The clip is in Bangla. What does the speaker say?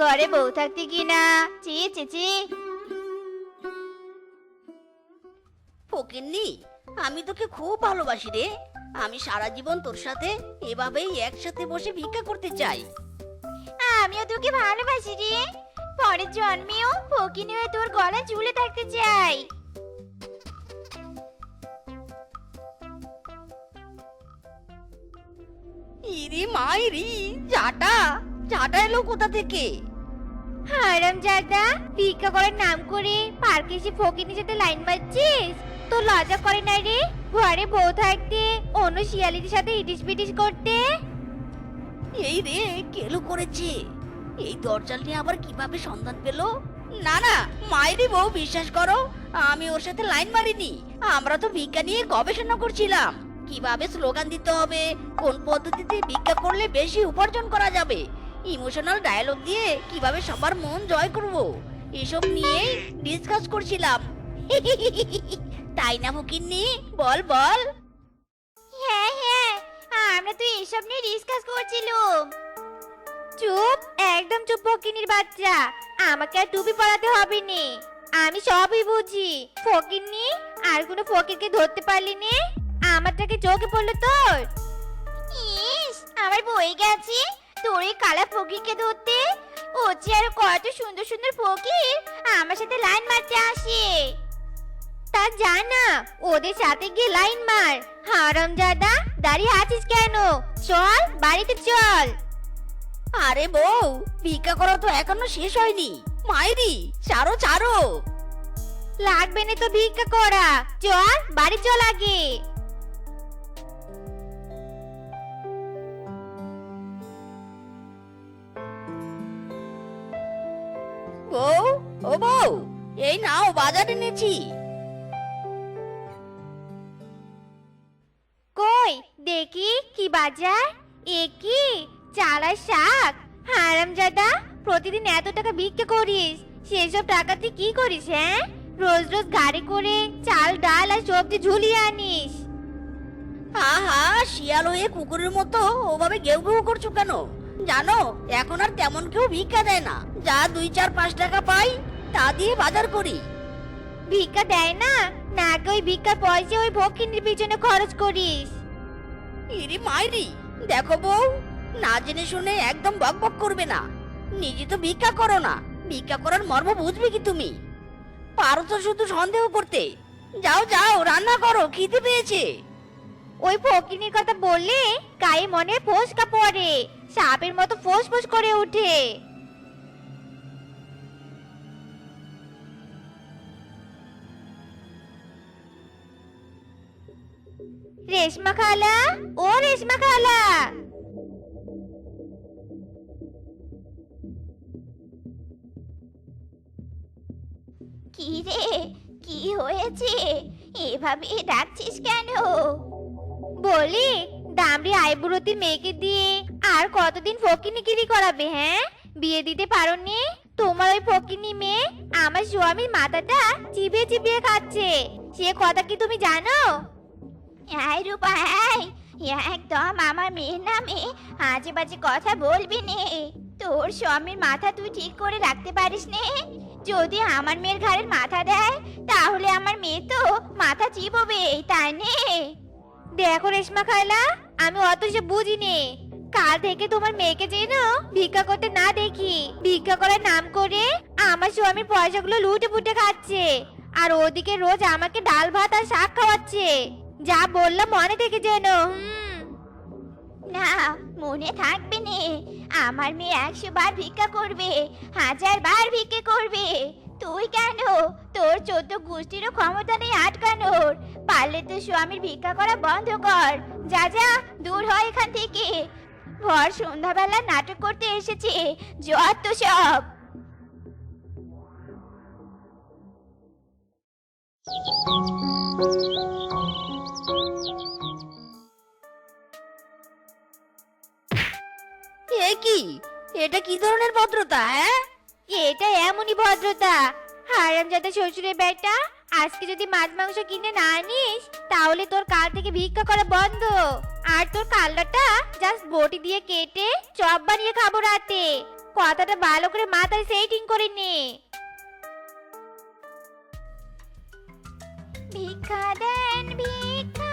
ঘরে বউ থাকতে কি না চি চি চি। ফকিন্নি আমি তোকে খুব ভালোবাসি রে। আমি সারা জীবন তোর সাথে এভাবেই একসাথে বসে ভিক্ষা করতে চাই। আমিও তোকে ভালোবাসি রে। পরের জন্মেও ফকিনি হয়ে তোর গলায় ঝুলে থাকতে চাই। ইরি মাইরি চাটা চাটা এলো কোথা থেকে? হারাম জাদা ভিক্ষা করার নাম করে পার্কে এসে ফকিনি সাথে লাইন মারছিস? তো লজ্জা করে না রে? ঘরে বউ থাকতে অন্য শিয়ালিদের সাথে ইটিস পিটিস করতে? এই রে কেলো করেছে। এই দরজাল নিয়ে আবার কীভাবে সন্ধান পেল? না না মায়েরই বউ বিশ্বাস করো আমি ওর সাথে লাইন মারিনি। আমরা তো ভিক্ষা নিয়ে গবেষণা করছিলাম। কীভাবে স্লোগান দিতে হবে কোন পদ্ধতিতে ভিক্ষা করলে বেশি উপার্জন করা যাবে? ইমোশনাল ডায়লগ দিয়ে কীভাবে সবার মন জয় করব? এসব নিয়েই ডিসকাস করছিলাম। তাই না ফকিন্নি বল বল। হ্যাঁ হ্যাঁ আমরা তো এসব নিয়ে ডিসকাস করছিলাম। চুপ, একদম চুপ ফকিনির বাচ্চা। আমাকে আর টুপি পরাতে হবে নে আমি সবই বুঝি। ফকিন্নি আর কোনো ফকিরকে ধরতে পারলি নে আমারটাকে চোখে পড়ল তোর? ইস, আমার বই গেছে। তোর এই কালা ফকিরকে ধরতে? ও যে আর কত সুন্দর সুন্দর ফকির আমার সাথে লাইন মারতে আসে। তা জানা ওদের সাথে গিয়ে লাইন মার। হারাম জাদা দাঁড়িয়ে আছিস কেন? চল বাড়িতে চল। আরে বউ ভিক্ষা করা তো এখনও শেষ হয়নি। মাইরি ছাড়ো ছাড়ো। লাগবে না তো ভিক্ষা করা। চল বাড়ি চল আগে। ও বউ এই নাও বাজার এনেছি। কই দেখি কি বাজার? এ কি? চালার শাক? হারাম জাদা প্রতিদিন এত টাকা ভিক্ষা করিস সেসব টাকা তুই কি করিস হ্যাঁ? রোজ রোজ গাড়ি করে চাল ডাল আর সবজি ঝুলিয়ে আনিস। আহা শিয়াল হয়ে কুকুরের মতো ওভাবে গেউ গেউ করছ কেন? জানো এখন আর তেমন কেউ ভিক্ষা দেয় না। যা দুই চার পাঁচ টাকা পাই তা দিয়ে বাজার করি। ভিক্ষা দেয় না? নাকি ওই ভিক্ষার পয়সা ওই ভক্ষিনীর পিছনে খরচ করিস। ইরি মাইরি দেখো বউ না জেনে শুনে একদম বক বক করবে না। নিজে তো ভিক্ষা করো না ভিক্ষা করার মর্ম বুঝবে কি তুমি? পারো তো শুধু সন্দেহ করতে। যাও যাও রান্না করো খিদে পেয়েছে। ওই ফকিনীর কথা বললে গায়ে মনে ফোসকা পড়ে সাপের মতো ফোঁস ফোঁস করে ওঠে। রেশমা খালা ও রেশমা খালা কি রে, কি হয়েছে? এভাবে ডাকছিস কেন? বলি, দামড়ি আইবুড়তির মেয়েকে দিয়ে আর কতদিন ফকিনিগিরি করাবে হ্যাঁ? বিয়ে দিতে পারোনি? তোমার ওই ফকিনি মেয়ে আমার স্বামীর মাথাটা চিবিয়ে চিবিয়ে খাচ্ছে। সে কথা কি তুমি জানো? এই রূপা এই একদম আমার মেয়ের নামে আজে বাজে কথা বলবি নে। তোর স্বামীর মাথা তুই ঠিক করে রাখতে পারিস নে। যদি আমার মেয়ের ঘাড়ের মাথা দেয়, তাহলে আমার মেয়ে তো মাথা চিববে, তাই নে। দেখো রেশমা খালা, আমি অত সে বুঝিনি। কাল থেকে তোমার মেয়েকে যেন ভিক্ষা করতে না দেখি। ভিক্ষা করার নাম করে আমার স্বামীর পয়সাগুলো লুটে পুটে খাচ্ছে। আর ওদিকে রোজ আমাকে ডাল ভাত আর শাক খাওয়াচ্ছে। যা বললাম মনে থেকে যেন। হুম। না, মনে থাকবে নে। আমার মেয়ে একশো বার ভিক্ষা করবে, হাজার বার ভিক্ষে করবে। তুই কেন? তোর চোদ্দ গোষ্ঠীরও ক্ষমতা নেই আটকানোর। পারলে তো স্বামীর ভিক্ষা করা বন্ধ কর। যা যা, দূর হয় এখান থেকে। ভর সন্ধ্যাবেলা নাটক করতে এসেছে, যত সব। এ এটা কি ধরনের ভদ্রতা হ্যাঁ? এটা এমনই ভদ্রতা। হারামজাদা শ্বশুরের বেটা আজকে যদি মাছ মাংস কিনে না আনিস, তাহলে তোর কাল থেকে ভিক্ষা করা বন্ধ। আর তোর কাল্লাটা জাস্ট বটি দিয়ে কেটে চপ বানিয়ে খাব রাতে। কথাটা ভালো করে মাথায় সেটিং করে নে। ভিক্ষা দেন, ভিক্ষা